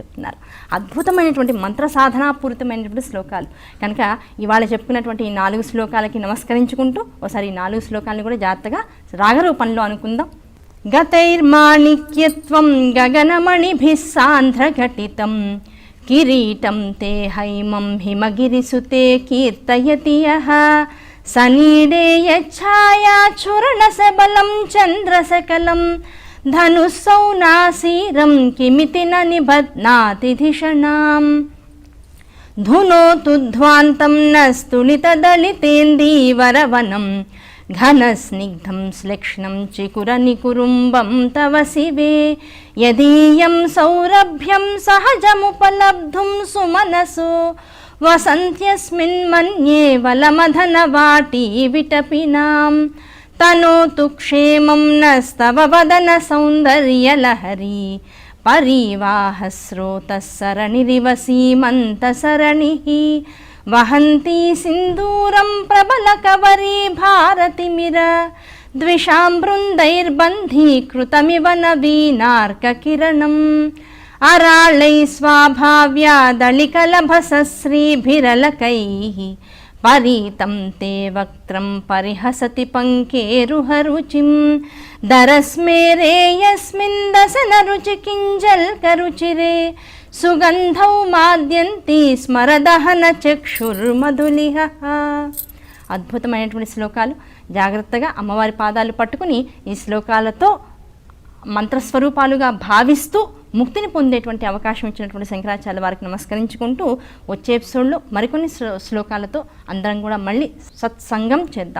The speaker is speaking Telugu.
చెప్తున్నారు. అద్భుతమైనటువంటి మంత్ర సాధనాపూరితమైనటువంటి శ్లోకాలు. కనుక ఇవాళ చెప్పుకున్నటువంటి ఈ నాలుగు శ్లోకాలకి నమస్కరించుకుంటూ ఒకసారి ఈ నాలుగు శ్లోకాలను కూడా జాగ్రత్తగా రాగరూపంలో అనుకుందాం. గతైర్మాణిక్యత్వం గగనమణిభిः సాంధ్రఘటితం కిరీటం తే హైమం హిమగిరిసుతే కీర్తయతి యః. సనీడే యచ్ఛాయాచురణసబలం చంద్రసకలం ధనుస్సౌనాసీరం కిమితి న నిబధ్నాతి ధిషణాం ధునోతు ధ్వాంతం నస్తులితదళితేन्दీవరవనం ఘనస్నిగ్ధం శ్లక్ష్ణం చికురనికురుంబం తవ శివే యదీయం సౌరభ్యం సహజముపలబ్ధుం సుమనసు వసంత్యస్మిన్ మన్యే వలమధనవాటీ విటపినాం తనోతు క్షేమం నస్తవ వదన సౌందర్యలహరీ పరివాహస్రోతసరణిరివ సీమంతసరణిः వహంతి సింధూరం ప్రబలకవరీ భారతిమిర ద్విషాం బృందైర్బంధీకృతమివ నవీనార్కకిరణం అరాళై స్వాభావ్యాదళికలభసశ్రీభిరలకైः పరీతం తే వక్త్రం పరిహసతి పంకేరుహరుచిం. దరస్మేరే యస్మిన్ దశన రుచి కింజల్కరుచిరే సుగంధౌ మాద్యంతి స్మరదహన చక్షుర్మధులిహ. అద్భుతమైనటువంటి శ్లోకాలు. జాగ్రత్తగా అమ్మవారి పాదాలు పట్టుకుని ఈ శ్లోకాలతో మంత్రస్వరూపాలుగా భావిస్తూ ముక్తిని పొందేటువంటి అవకాశం ఇచ్చినటువంటి శంకరాచార్య వారికి నమస్కరించుకుంటూ వచ్చే ఎపిసోడ్లో మరికొన్ని శ్లోకాలతో అందరం కూడా మళ్ళీ సత్సంగం చేద్దాం.